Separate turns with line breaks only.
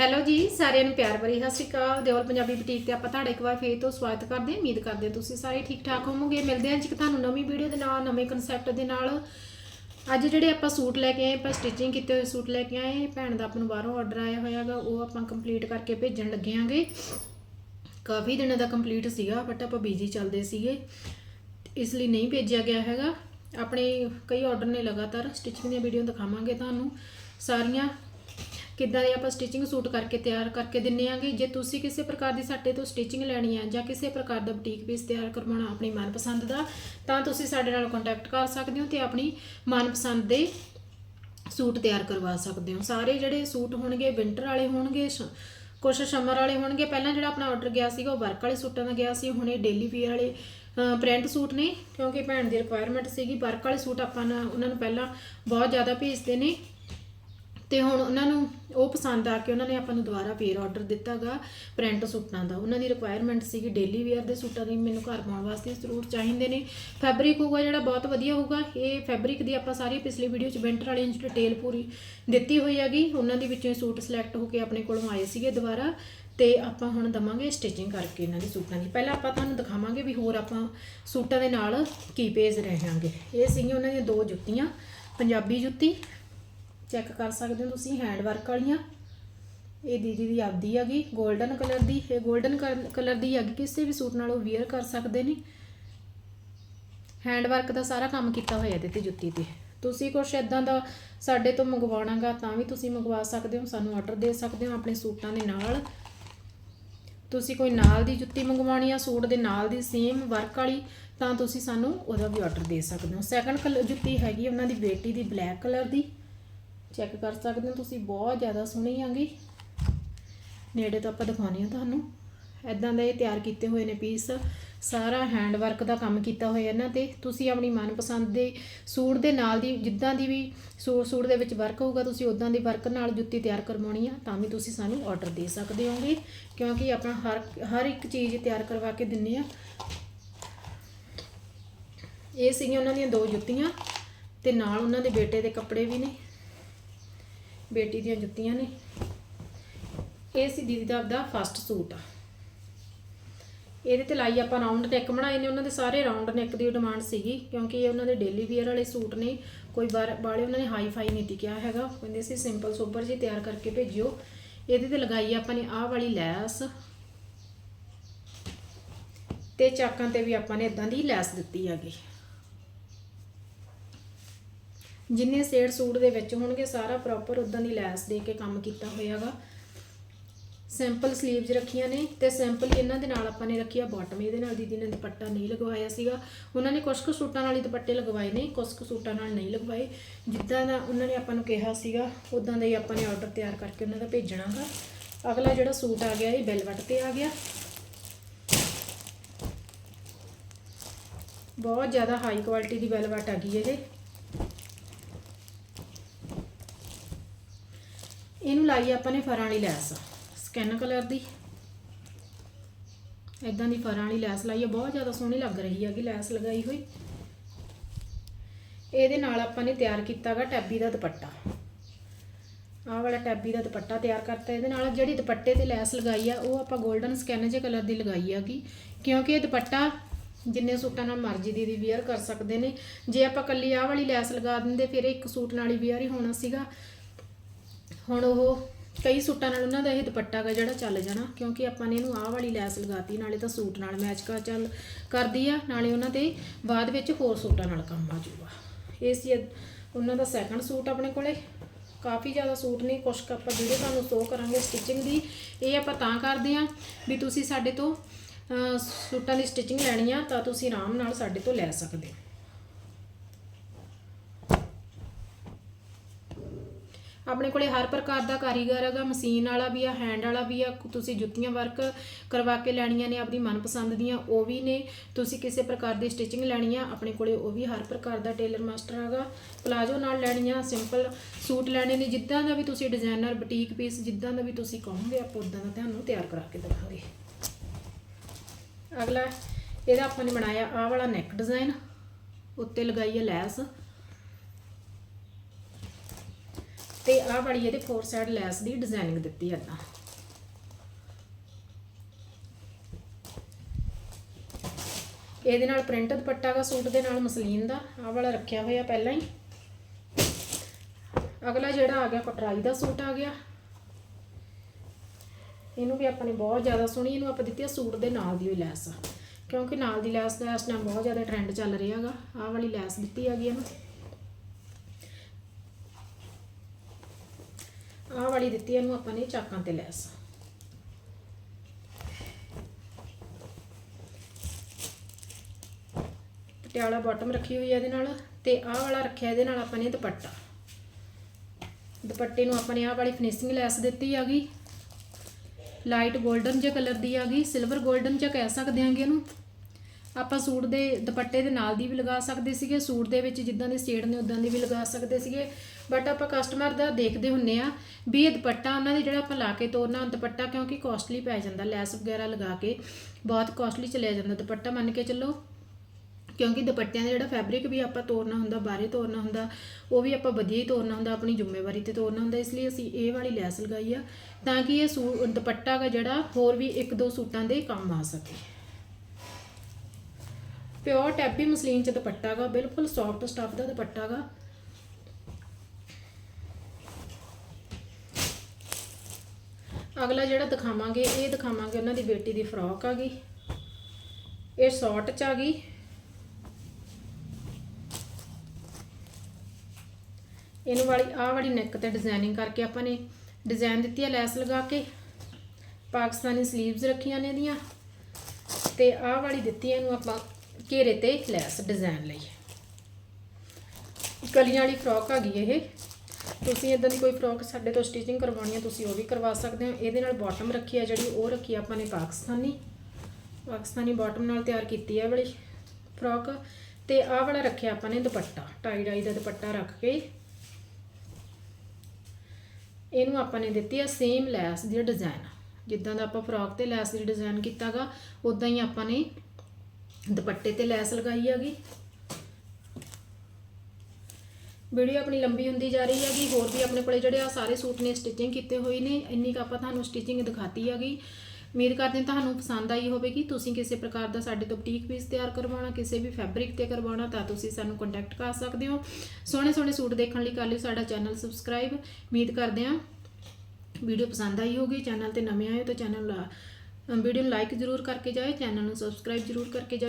Hello ਜੀ, ਸਾਰਿਆਂ ਨੂੰ ਪਿਆਰ ਭਰੀ ਸਤਿ ਸ਼੍ਰੀ ਅਕਾਲ। ਦੇਵਲ ਪੰਜਾਬੀ ਬੁਟੀਕ ਤੇ ਆਪਾਂ ਤੁਹਾਡਾ ਇੱਕ ਵਾਰ ਫੇਰ ਤੋਂ ਸਵਾਗਤ ਕਰਦੇ ਹਾਂ। ਉਮੀਦ ਕਰਦੇ ਹਾਂ ਤੁਸੀਂ ਸਾਰੇ ਠੀਕ ਠਾਕ ਹੋਵੋਗੇ। ਮਿਲਦੇ ਹਾਂ ਜੀ ਇੱਕ ਤੁਹਾਨੂੰ ਨਵੀਂ ਵੀਡੀਓ ਦੇ ਨਾਲ, ਨਵੇਂ ਕਨਸੈਪਟ ਦੇ ਨਾਲ। ਅੱਜ ਜਿਹੜੇ ਆਪਾਂ ਸੂਟ ਲੈ ਕੇ ਆਏ, ਆਪਾਂ ਸਟਿਚਿੰਗ ਕੀਤੇ ਹੋਏ ਸੂਟ ਲੈ ਕੇ ਆਏ ਭੈਣ ਦਾ ਆਪਾਂ ਨੂੰ ਬਾਹਰੋਂ ਆਰਡਰ ਆਇਆ ਹੋਇਆਗਾ ਉਹ ਆਪਾਂ ਕੰਪਲੀਟ ਕਰਕੇ ਭੇਜਣ ਲੱਗੇ ਆਂਗੇ ਕਾਫੀ ਦਿਨਾਂ ਦਾ ਕੰਪਲੀਟ ਸੀਗਾ ਬਟ ਆਪਾਂ ਬਿਜ਼ੀ ਚੱਲਦੇ ਸੀਗੇ। ਇਸ ਲਈ ਨਹੀਂ ਭੇਜਿਆ ਗਿਆ ਹੈਗਾ। ਆਪਣੇ ਕਈ ਆਰਡਰ ਨੇ ਲਗਾਤਾਰ। ਸਟਿਚਿੰਗ ਦੀਆਂ ਵੀਡੀਓ ਦਿਖਾਵਾਂਗੇ ਤੁਹਾਨੂੰ। ਸਾਰੀਆਂ ਕਿੱਦਾਂ ਦੇ ਆਪਾਂ ਸਟਿਚਿੰਗ ਸੂਟ ਕਰਕੇ ਤਿਆਰ ਕਰਕੇ ਦਿੰਨੇ ਆਂਗੇ? ਜੇ ਤੁਸੀਂ ਕਿਸੇ ਪ੍ਰਕਾਰ ਦੀ ਸਾਡੇ ਤੋਂ ਸਟਿਚਿੰਗ ਲੈਣੀ ਹੈ ਜਾਂ ਕਿਸੇ ਪ੍ਰਕਾਰ ਦਾ ਬੁਟੀਕ ਪੀਸ ਤਿਆਰ ਕਰਵਾਉਣਾ ਆਪਣੀ ਮਨਪਸੰਦ ਦਾ, ਤਾਂ ਤੁਸੀਂ ਸਾਡੇ ਨਾਲ ਕੰਟੈਕਟ ਕਰ ਸਕਦੇ ਹੋ ਤੇ ਆਪਣੀ ਮਨਪਸੰਦ ਦੇ ਸੂਟ ਤਿਆਰ ਕਰਵਾ ਸਕਦੇ ਹੋ। ਸਾਰੇ ਜਿਹੜੇ ਸੂਟ ਹੋਣਗੇ ਵਿੰਟਰ ਵਾਲੇ ਹੋਣਗੇ, ਸ਼- ਕੁਛ ਸਮਰ ਵਾਲੇ ਹੋਣਗੇ। ਪਹਿਲਾਂ ਜਿਹੜਾ ਆਪਣਾ ਆਰਡਰ ਗਿਆ ਸੀਗਾ, ਉਹ ਵਰਕ ਵਾਲੇ ਸੂਟਾਂ ਦਾ ਗਿਆ ਸੀ, ਹੁਣ ਇਹ ਡੇਲੀ ਵੀਅਰ ਵਾਲੇ ਪ੍ਰਿੰਟ ਸੂਟ ਨੇ, ਕਿਉਂਕਿ ਭੈਣ ਦੀ ਰਿਕੁਆਇਰਮੈਂਟ ਸੀਗੀ ਵਰਕ ਵਾਲੇ ਸੂਟ ਆਪਾਂ ਨਾ, ਉਹਨਾਂ ਨੂੰ ਪਹਿਲਾਂ ਬਹੁਤ ਜ਼ਿਆਦਾ ਭੇਜਦੇ ਨੇ। ਤੇ ਹੁਣ ਉਹਨਾਂ ਨੂੰ ਉਹ ਪਸੰਦ ਆ ਕੇ ਉਹਨਾਂ ਨੇ ਆਪਾਂ ਨੂੰ ਦੁਬਾਰਾ ਫੇਰ ਆਰਡਰ ਦਿੱਤਾਗਾ ਪ੍ਰਿੰਟ ਸੂਟਾਂ ਦਾ। ਉਹਨਾਂ ਦੀ ਰਿਕੁਆਇਰਮੈਂਟ ਸੀਗੀ ਡੇਲੀ ਵੇਅਰ ਦੇ ਸੂਟਾਂ ਦੀ, ਮੈਨੂੰ ਘਰ ਪਾਉਣ ਵਾਸਤੇ ਜ਼ਰੂਰ ਚਾਹੀਦੇ ਨੇ। ਫੈਬਰਿਕ ਹੋਊਗਾ ਜਿਹੜਾ ਬਹੁਤ ਵਧੀਆ ਹੋਊਗਾ, ਇਹ ਫੈਬਰਿਕ ਦੀ ਆਪਾਂ ਸਾਰੀ ਪਿਛਲੀ ਵੀਡੀਓ 'ਚ ਵਿੰਟਰ ਵਾਲੀ ਇੰਚ ਡਿਟੇਲ ਪੂਰੀ ਦਿੱਤੀ ਹੋਈ ਹੈਗੀ। ਉਹਨਾਂ ਦੇ ਵਿੱਚੋਂ ਇਹ ਸੂਟ ਸਿਲੈਕਟ ਹੋ ਕੇ ਆਪਣੇ ਕੋਲੋਂ ਆਏ ਸੀਗੇ ਦੁਬਾਰਾ ਤੇ ਆਪਾਂ ਹੁਣ ਦਵਾਂਗੇ ਸਟਿਚਿੰਗ ਕਰਕੇ ਇਹਨਾਂ ਦੇ ਸੂਟਾਂ ਦੀ। ਪਹਿਲਾਂ ਆਪਾਂ ਤੁਹਾਨੂੰ ਦਿਖਾਵਾਂਗੇ ਵੀ ਹੋਰ ਆਪਾਂ ਸੂਟਾਂ ਦੇ ਨਾਲ ਕੀ ਭੇਜ ਰਹੇ ਹਾਂਗੇ। ਇਹ ਸੀਗੀਆਂ ਉਹਨਾਂ ਦੀਆਂ ਦੋ ਜੁੱਤੀਆਂ, ਪੰਜਾਬੀ ਜੁੱਤੀ ਚੈੱਕ ਕਰ ਸਕਦੇ ਹੋ ਤੁਸੀਂ ਹੈਂਡ ਵਰਕ ਵਾਲੀਆਂ। ਇਹ ਦੀਦੀ ਦੀ ਆਪਦੀ ਹੈਗੀ 골ਡਨ ਕਲਰ ਦੀ। ਇਹ 골ਡਨ ਕਲਰ ਦੀ ਹੈਗੀ, ਕਿਸੇ ਵੀ ਸੂਟ ਨਾਲ ਉਹ ਵੇਅਰ ਕਰ ਸਕਦੇ ਨੇ। ਹੈਂਡ ਵਰਕ ਦਾ ਸਾਰਾ ਕੰਮ ਕੀਤਾ ਹੋਇਆ ਇਹਦੇ ਤੇ ਜੁੱਤੀ ਤੇ। ਤੁਸੀਂ ਕੁਛ ਇਦਾਂ ਦਾ ਸਾਡੇ ਤੋਂ ਮੰਗਵਾਉਣਾਗਾ, ਤਾਂ ਵੀ ਤੁਸੀਂ ਮੰਗਵਾ ਸਕਦੇ ਹੋ, ਸਾਨੂੰ ਆਰਡਰ ਦੇ ਸਕਦੇ ਹੋ ਆਪਣੇ ਸੂਟਾਂ ਦੇ ਨਾਲ। ਤੁਸੀਂ ਕੋਈ ਨਾਲ ਦੀ ਜੁੱਤੀ ਮੰਗਵਾਉਣੀ ਆ, ਸੂਟ ਦੇ ਨਾਲ ਦੀ ਸੇਮ ਵਰਕ ਵਾਲੀ, ਤਾਂ ਤੁਸੀਂ ਸਾਨੂੰ ਉਹਦਾ ਵੀ ਆਰਡਰ ਦੇ ਸਕਦੇ ਹੋ। ਸੈਕੰਡ ਕਲਰ ਜੁੱਤੀ ਹੈਗੀ ਉਹਨਾਂ ਦੀ ਬੇਟੀ ਦੀ ਬਲੈਕ ਕਲਰ ਦੀ। ਚੈੱਕ ਕਰ ਸਕਦੇ ਹੋ, ਤੁਸੀਂ ਬਹੁਤ ਜ਼ਿਆਦਾ ਸੋਹਣੀ ਆਂਗੀ। ਨੇੜੇ ਤੋਂ ਆਪਾਂ ਦਿਖਾਉਣੀ ਆ ਤੁਹਾਨੂੰ। ਐਦਾਂ ਦੇ ਇਹ ਤਿਆਰ ਕੀਤੇ ਹੋਏ ਨੇ ਪੀਸ ਸਾਰਾ ਹੈਂਡ ਵਰਕ ਦਾ ਕੰਮ ਕੀਤਾ ਹੋਇਆ ਇਹਨਾਂ ਤੇ। ਤੁਸੀਂ ਆਪਣੀ ਮਨਪਸੰਦ ਦੇ ਸੂਟ ਦੇ ਨਾਲ ਦੀ, ਜਿੱਦਾਂ ਦੀ ਵੀ ਸੂਟ ਸੂਟ ਦੇ ਵਿੱਚ ਵਰਕ ਹੋਊਗਾ, ਤੁਸੀਂ ਉਦਾਂ ਦੀ ਵਰਕ ਨਾਲ ਜੁੱਤੀ ਤਿਆਰ ਕਰਵਾਉਣੀ ਆ, ਤਾਂ ਵੀ ਤੁਸੀਂ ਸਾਨੂੰ ਆਰਡਰ ਦੇ ਸਕਦੇ ਹੋਗੇ। ਕਿਉਂਕਿ ਆਪਾਂ ਹਰ ਹਰ ਇੱਕ ਚੀਜ਼ ਤਿਆਰ ਕਰਵਾ ਕੇ ਦਿੰਨੇ ਆ। ਇਹ ਸੀਗੀਆਂ ਉਹਨਾਂ ਦੀਆਂ ਦੋ ਜੁੱਤੀਆਂ ਤੇ ਨਾਲ ਉਹਨਾਂ ਦੇ ਬੇਟੇ ਦੇ ਕੱਪੜੇ ਵੀ ਨੇ। ਬੇਟੀ ਦੀਆਂ ਜੁੱਤੀਆਂ ਨੇ। ਇਹ ਸੀ ਦੀਦੀ ਦਾ ਆਪਦਾ ਫਸਟ ਸੂਟ ਆ। ਇਹਦੇ ਤੇ ਲਾਈ ਆਪਾਂ ਰਾਉਂਡ ਨੈਕ ਬਣਾਏ ਨੇ, ਉਹਨਾਂ ਦੇ ਸਾਰੇ ਰਾਉਂਡ ਨੈਕ ਦੀ ਡਿਮਾਂਡ ਸੀਗੀ, ਕਿਉਂਕਿ ਇਹ ਉਹਨਾਂ ਦੇ ਡੇਲੀ ਵੇਅਰ ਵਾਲੇ ਸੂਟ ਨੇ। ਕੋਈ ਬਾਰ- ਬਾਲੇ ਉਹਨਾਂ ਨੇ ਹਾਈ ਫਾਈ ਨਹੀਂ ਕਿਹਾ ਹੈਗਾ। ਉਹ ਕਹਿੰਦੇ ਸੀ ਸਿੰਪਲ ਸੋਬਰ ਜੀ ਤਿਆਰ ਕਰਕੇ ਭੇਜਿਓ। ਇਹਦੇ ਤੇ ਲਗਾਈ ਆਪਾਂ ਨੇ ਆਹ ਵਾਲੀ ਲੈਸ। ਤੇ ਚਾਕਾਂ ਤੇ ਵੀ ਆਪਾਂ ਨੇ ਇਦਾਂ ਦੀ ਲੈਸ ਦਿੱਤੀ ਹੈਗੀ। ਜਿੰਨੇ ਸੇਡ ਸੂਟ ਦੇ ਵਿੱਚ ਹੋਣਗੇ, ਸਾਰਾ ਪ੍ਰੋਪਰ ਉਦਾਂ ਦੀ ਲੈਸ ਦੇ ਕੇ ਕੰਮ ਕੀਤਾ ਹੋਇਆਗਾ। ਸਿੰਪਲ 슬ੀਵਸ ਰੱਖੀਆਂ ਨੇ ਤੇ ਸਿੰਪਲ ਇਹਨਾਂ ਦੇ ਨਾਲ ਆਪਾਂ ਨੇ ਰੱਖਿਆ ਬਾਟਮ ਇਹਦੇ ਨਾਲ ਦੀਦੀ ਨੇ ਦੁਪੱਟਾ ਨਹੀਂ ਲਗਵਾਇਆ ਸੀਗਾ। ਉਹਨਾਂ ਨੇ ਕੁਝ ਕੁ ਸੂਟਾਂ ਨਾਲ ਹੀ ਦੁਪੱਟੇ ਲਗਵਾਏ ਨੇ ਕੁਝ ਕੁ ਸੂਟਾਂ ਨਾਲ ਨਹੀਂ ਲਗਵਾਏ। ਜਿੱਦਾਂ ਦਾ ਉਹਨਾਂ ਨੇ ਆਪਾਂ ਨੂੰ ਕਿਹਾ ਸੀਗਾ, ਉਦਾਂ ਦਾ ਹੀ ਆਪਾਂ ਨੇ ਆਰਡਰ ਤਿਆਰ ਕਰਕੇ ਉਹਨਾਂ ਦਾ ਭੇਜਣਾਗਾ। ਅਗਲਾ ਜਿਹੜਾ ਸੂਟ ਆ ਗਿਆ, ਇਹ ਬੈਲਵਟ ਤੇ ਆ ਗਿਆ। ਬਹੁਤ ਜ਼ਿਆਦਾ ਹਾਈ ਕੁਆਲਿਟੀ ਦੀ ਬੈਲਵਟ ਆ ਗਈ ਇਹ ਇਹਨੂੰ ਲਾਈ ਆਪਾਂ ਨੇ ਫਰਾਂ ਵਾਲੀ ਲੈਸ ਸਕੈਨ ਕਲਰ ਦੀ। ਇਦਾਂ ਦੀ ਫਰਾਂ ਵਾਲੀ ਲੈਸ ਲਾਈ ਹੈ ਬਹੁਤ ਜ਼ਿਆਦਾ ਸੋਹਣੀ ਲੱਗ ਰਹੀ ਹੈਗੀ ਲੈਸ ਲਗਾਈ ਹੋਈ। ਇਹਦੇ ਨਾਲ ਆਪਾਂ ਨੇ ਤਿਆਰ ਕੀਤਾਗਾ ਟੈਬੀ ਦਾ ਦੁਪੱਟਾ। ਆਹ ਵਾਲਾ ਟੈਬੀ ਦਾ ਦੁਪੱਟਾ ਤਿਆਰ ਕਰਤਾ। ਇਹਦੇ ਨਾਲ ਜਿਹੜੀ ਦੁਪੱਟੇ ਤੇ ਲੈਸ ਲਗਾਈ ਆ, ਉਹ ਆਪਾਂ 골ਡਨ ਸਕੈਨ ਜੇ ਕਲਰ ਦੀ ਲਗਾਈ ਹੈਗੀ। ਕਿਉਂਕਿ ਇਹ ਦੁਪੱਟਾ ਜਿੰਨੇ ਸੂਟਾਂ ਨਾਲ ਮਰਜ਼ੀ ਦੀ ਦੀ ਵੇਅਰ ਕਰ ਸਕਦੇ ਨੇ। ਜੇ ਆਪਾਂ ਕੱਲੀ ਆਹ ਵਾਲੀ ਲੈਸ ਲਗਾ ਦਿੰਦੇ, ਫਿਰ ਇੱਕ ਸੂਟ ਨਾਲ ਹੀ ਵੇਅਰ ਹੀ ਹੋਣਾ ਸੀਗਾ। ਹੁਣ ਉਹ ਕਈ ਸੂਟਾਂ ਨਾਲ ਉਹਨਾਂ ਦਾ ਇਹ ਦੁਪੱਟਾ ਗਾ ਜਿਹੜਾ ਚੱਲ ਜਾਣਾ, ਕਿਉਂਕਿ ਆਪਾਂ ਨੇ ਇਹਨੂੰ ਆਹ ਵਾਲੀ ਲੈਸ ਲਗਾਤੀ, ਨਾਲੇ ਤਾਂ ਸੂਟ ਨਾਲ ਮੈਚ ਕਰ ਚੱਲ ਕਰਦੀ ਆ, ਨਾਲੇ ਉਹਨਾਂ ਦੇ ਬਾਅਦ ਵਿੱਚ ਹੋਰ ਸੂਟਾਂ ਨਾਲ ਕੰਮ ਆ ਜਾਊਗਾ। ਇਹ ਸੀ ਉਹਨਾਂ ਦਾ ਸੈਕੰਡ ਸੂਟ ਆਪਣੇ ਕੋਲੇ। ਕਾਫੀ ਜ਼ਿਆਦਾ ਸੂਟ ਨੇ, ਕੁਛ ਆਪਾਂ ਜਿਹੜੇ ਤੁਹਾਨੂੰ ਸ਼ੋ ਕਰਾਂਗੇ ਸਟਿਚਿੰਗ ਦੀ। ਇਹ ਆਪਾਂ ਤਾਂ ਕਰਦੇ ਆ ਵੀ ਤੁਸੀਂ ਸਾਡੇ ਤੋਂ ਸੂਟਾਂ ਦੀ ਸਟਿਚਿੰਗ ਲੈਣੀ ਆ, ਤਾਂ ਤੁਸੀਂ ਆਰਾਮ ਨਾਲ ਸਾਡੇ ਤੋਂ ਲੈ ਸਕਦੇ ਹੋ। ਆਪਣੇ ਕੋਲੇ ਹਰ ਪ੍ਰਕਾਰ ਦਾ ਕਾਰੀਗਰ ਹੈਗਾ, ਮਸ਼ੀਨ ਵਾਲਾ ਵੀ ਆ ਹੈਂਡ ਵਾਲਾ ਵੀ ਆ, ਤੁਸੀਂ ਜੁੱਤੀਆਂ ਵਰਕ ਕਰਵਾ ਕੇ ਲੈਣੀਆਂ ਨੇ ਆਪਣੀ ਮਨਪਸੰਦ ਦੀਆਂ, ਉਹ ਵੀ ਨੇ। ਤੁਸੀਂ ਕਿਸੇ ਪ੍ਰਕਾਰ ਦੀ ਸਟਿਚਿੰਗ ਲੈਣੀ ਆ, ਆਪਣੇ ਕੋਲੇ ਉਹ ਵੀ ਹਰ ਪ੍ਰਕਾਰ ਦਾ ਟੇਲਰ ਮਾਸਟਰ ਹੈਗਾ। ਪਲਾਜੋ ਨਾਲ ਲੈਣੀਆਂ ਸਿੰਪਲ ਸੂਟ ਲੈਣੇ ਨੇ, ਜਿੱਦਾਂ ਦਾ ਵੀ ਤੁਸੀਂ ਡਿਜ਼ਾਈਨਰ ਬੁਟੀਕ ਪੀਸ ਜਿੱਦਾਂ ਦਾ ਵੀ ਤੁਸੀਂ ਕਹੋਗੇ, ਆਪਾਂ ਉਦਾਂ ਦਾ ਤੁਹਾਨੂੰ ਤਿਆਰ ਕਰਾ ਕੇ ਦੇਵਾਂਗੇ ਅਗਲਾ, ਇਹਦਾ ਆਪਾਂ ਨੇ ਬਣਾਇਆ ਆਹ ਵਾਲਾ ਨੈਕ ਡਿਜ਼ਾਈਨ ਉੱਤੇ ਲਗਾਈ ਹੈ ਲੈਸ। ਤੇ ਆਹ ਵਾਲੀ ਇਹਦੇ ਫੋਰ ਸਾਈਡ ਲੈਸ ਦੀ ਡਿਜ਼ਾਈਨਿੰਗ ਦਿੱਤੀ ਹੈ ਤਾਂ ਇਹਦੇ ਨਾਲ ਪ੍ਰਿੰਟ ਦੁਪੱਟਾ ਦਾ ਸੂਟ ਦੇ ਨਾਲ ਮਸਲੀਨ ਦਾ, ਆਹ ਵਾਲਾ ਰੱਖਿਆ ਹੋਇਆ ਪਹਿਲਾਂ ਹੀ। ਅਗਲਾ ਜਿਹੜਾ ਆ ਗਿਆ ਕਟਰਾਈ ਦਾ ਸੂਟ ਆ ਗਿਆ। ਇਹਨੂੰ ਵੀ ਆਪਾਂ ਨੇ ਬਹੁਤ ਜ਼ਿਆਦਾ ਸੋਹਣੀ ਇਹਨੂੰ ਆਪਾਂ ਦਿੱਤੀ ਆ ਸੂਟ ਦੇ ਨਾਲ ਦੀ ਹੋਈ ਲੈਸ। ਕਿਉਂਕਿ ਨਾਲ ਦੀ ਲੈਸ ਦਾ ਇਸ ਨਾਲ ਬਹੁਤ ਜ਼ਿਆਦਾ ਟ੍ਰੈਂਡ ਚੱਲ ਰਿਹਾ ਹੈਗਾ ਆਹ ਵਾਲੀ ਲੈਸ ਦਿੱਤੀ ਹੈਗੀ ਇਹਨੂੰ। ਆਹ ਵਾਲੀ ਦਿੱਤੀ ਇਹਨੂੰ ਆਪਾਂ ਨੇ ਚਾਕਾਂ ਤੇ ਲੈਸ। ਪਟਿਆਲਾ ਬਾਟਮ ਰੱਖੀ ਹੋਈ ਹੈ ਇਹਦੇ ਨਾਲ ਤੇ ਆਹ ਵਾਲਾ ਰੱਖਿਆ ਇਹਦੇ ਨਾਲ ਆਪਾਂ ਨੇ ਦੁਪੱਟਾ। ਦੁਪੱਟੇ ਨੂੰ ਆਪਾਂ ਨੇ ਆਹ ਵਾਲੀ ਫਿਨਿਸ਼ਿੰਗ ਲੈਸ ਦਿੱਤੀ ਹੈਗੀ ਲਾਈਟ 골ਡਨ ਜਿਹਾ ਕਲਰ ਦੀ ਹੈਗੀ ਸਿਲਵਰ 골ਡਨ ਜਿਹਾ ਕਹਿ ਸਕਦੇ ਹਾਂਗੇ ਇਹਨੂੰ। ਆਪਾਂ ਸੂਟ ਦੇ ਦੁਪੱਟੇ ਦੇ ਨਾਲ ਦੀ ਵੀ ਲਗਾ ਸਕਦੇ ਸੀਗੇ, ਸੂਟ ਦੇ ਵਿੱਚ ਜਿੱਦਾਂ ਦੇ ਸੇੜ ਨੇ ਉਦਾਂ ਦੀ ਵੀ ਲਗਾ ਸਕਦੇ ਸੀਗੇ। ਬਟ ਆਪਾਂ ਕਸਟਮਰ ਦਾ ਦੇਖਦੇ ਹੁੰਨੇ ਆ ਵੀ ਇਹ ਦੁਪੱਟਾ ਉਹਨਾਂ ਦੇ ਜਿਹੜਾ ਆਪਾਂ ਲਾ ਕੇ ਤੋਰਨਾ ਦੁਪੱਟਾ ਕਿਉਂਕਿ ਕਾਸਟਲੀ ਪੈ ਜਾਂਦਾ, ਲੈਸ ਵਗੈਰਾ ਲਗਾ ਕੇ, ਬਹੁਤ ਕਾਸਟਲੀ ਚਲਿਆ ਜਾਂਦਾ ਦੁਪੱਟਾ, ਮੰਨ ਕੇ ਚੱਲੋ। ਕਿਉਂਕਿ ਦੁਪੱਟਿਆਂ ਦਾ ਜਿਹੜਾ ਫੈਬਰਿਕ ਵੀ ਆਪਾਂ ਤੋਰਨਾ ਹੁੰਦਾ, ਬਾਹਰੇ ਤੋਰਨਾ ਹੁੰਦਾ, ਉਹ ਵੀ ਆਪਾਂ ਵਧੀਆ ਹੀ ਤੋਰਨਾ ਹੁੰਦਾ, ਆਪਣੀ ਜ਼ਿੰਮੇਵਾਰੀ ਤੇ ਤੋਰਨਾ ਹੁੰਦਾ, ਇਸ ਲਈ ਅਸੀਂ ਇਹ ਵਾਲੀ ਲੈਸ ਲਗਾਈ ਆ ਤਾਂ ਕਿ ਇਹ ਸੂ, ਦੁਪੱਟਾ ਦਾ ਜਿਹੜਾ ਹੋਰ ਵੀ ਇੱਕ ਦੋ ਸੂਟਾਂ ਦੇ ਕੰਮ ਆ ਸਕੇ। ਪਿਓਰ ਟੈਪੀ ਮਸਲੀਨ ਚ ਦੁਪੱਟਾ ਗਾ, ਬਿਲਕੁਲ ਸੌਫਟ ਸਟਫ ਦਾ ਦੁਪੱਟਾ ਗਾ। ਅਗਲਾ ਜਿਹੜਾ ਦਿਖਾਵਾਂਗੇ, ਇਹ ਦਿਖਾਵਾਂਗੇ ਉਹਨਾਂ ਦੀ ਬੇਟੀ ਦੀ ਫਰੋਕ ਆ ਗਈ ਇਹ ਸ਼ਾਰਟ ਚ ਆ ਗਈ ਇਹਨੂੰ ਵਾਲੀ, ਆਹ ਵਾਲੀ ਨੈਕ ਤੇ ਡਿਜ਼ਾਈਨਿੰਗ ਕਰਕੇ ਆਪਾਂ ਨੇ ਡਿਜ਼ਾਈਨ ਦਿੱਤੀ ਹੈ ਲੈਸ ਲਗਾ ਕੇ। ਪਾਕਿਸਤਾਨੀ ਸਲੀਵਸ ਰੱਖੀਆਂ ਨੇ ਇਹਦੀਆਂ। ਤੇ ਆਹ ਵਾਲੀ ਦਿੱਤੀ ਇਹਨੂੰ ਆਪਾਂ ਘੇਰੇ ਤੇ ਲੈਸ ਡਿਜ਼ਾਈਨ ਲਈ। ਕਲੀਆਂ ਵਾਲੀ ਫਰੋਕ ਆ ਗਈ ਇਹ। ਤੁਸੀਂ ਇਦਾਂ ਦੀ ਕੋਈ ਫਰੋਕ ਸਾਡੇ ਤੋਂ ਸਟਿਚਿੰਗ ਕਰਵਾਉਣੀ ਹੈ ਤੁਸੀਂ ਉਹ ਵੀ ਕਰਵਾ ਸਕਦੇ ਹੋ। ਇਹਦੇ ਨਾਲ ਬਾਟਮ ਰੱਖੀ ਆ ਜਿਹੜੀ, ਉਹ ਰੱਖੀ ਆਪਾਂ ਨੇ ਪਾਕਿਸਤਾਨੀ। ਪਾਕਿਸਤਾਨੀ ਬਾਟਮ ਨਾਲ ਤਿਆਰ ਕੀਤੀ ਹੈ ਵਾਲੀ ਫਰੋਕ ਤੇ ਆਹ ਵਾਲਾ ਰੱਖਿਆ ਆਪਾਂ ਨੇ ਦੁਪੱਟਾ ਟਾਈ ਡਾਈ ਦਾ ਦੁਪੱਟਾ ਰੱਖ ਕੇ। ਇਹਨੂੰ ਆਪਾਂ ਨੇ ਦਿੱਤੀ ਆ ਸੇਮ ਲੈਸ ਦੀ ਡਿਜ਼ਾਈਨ ਜਿੱਦਾਂ ਦਾ ਆਪਾਂ ਫਰੋਕ ਤੇ ਲੈਸ ਦੀ ਡਿਜ਼ਾਈਨ ਕੀਤਾਗਾ ਉਦਾਂ ਹੀ ਆਪਾਂ ਨੇ ਦੁਪੱਟੇ ਤੇ ਲੈਸ ਲਗਾਈ ਹੈਗੀ ਵੀਡੀਓ ਆਪਣੀ ਲੰਬੀ ਹੁੰਦੀ ਜਾ ਰਹੀ ਹੈਗੀ, ਹੋਰ ਵੀ ਆਪਣੇ ਕੋਲੇ ਜਿਹੜੇ ਆ ਸਾਰੇ ਸੂਟ ਨੇ ਸਟਿਚਿੰਗ ਕੀਤੇ ਹੋਏ ਨੇ, ਇੰਨੀ ਕੁ ਆਪਾਂ ਤੁਹਾਨੂੰ ਸਟਿਚਿੰਗ ਦਿਖਾਤੀ ਹੈਗੀ। ਉਮੀਦ ਕਰਦੇ ਹਾਂ ਤੁਹਾਨੂੰ ਪਸੰਦ ਆਈ ਹੋਵੇਗੀ, ਤੁਸੀਂ ਕਿਸੇ ਪ੍ਰਕਾਰ ਦਾ ਸਾਡੇ ਤੋਂ ਬੁਟੀਕ ਪੀਸ ਤਿਆਰ ਕਰਵਾਉਣਾ, ਕਿਸੇ ਵੀ ਫੈਬਰਿਕ ਤੇ ਕਰਵਾਉਣਾ, ਤਾਂ ਤੁਸੀਂ ਸਾਨੂੰ ਕੰਟੈਕਟ ਕਰ ਸਕਦੇ ਹੋ। ਸੋਹਣੇ ਸੋਹਣੇ ਸੂਟ ਦੇਖਣ ਲਈ ਕਰ ਲਿਓ ਸਾਡਾ ਚੈਨਲ ਸਬਸਕ੍ਰਾਈਬ ਉਮੀਦ ਕਰਦੇ ਹਾਂ ਵੀਡੀਓ ਪਸੰਦ ਆਈ ਹੋਗੀ ਚੈਨਲ ਤੇ ਨਵੇਂ ਆਏ ਹੋ ਤਾਂ ਚੈਨਲ ਵੀਡੀਓ ਨੂੰ ਲਾਈਕ ਜ਼ਰੂਰ ਕਰਕੇ ਜਾਏ ਚੈਨਲ ਨੂੰ ਸਬਸਕ੍ਰਾਈਬ ਜ਼ਰੂਰ ਕਰਕੇ ਜਾਏ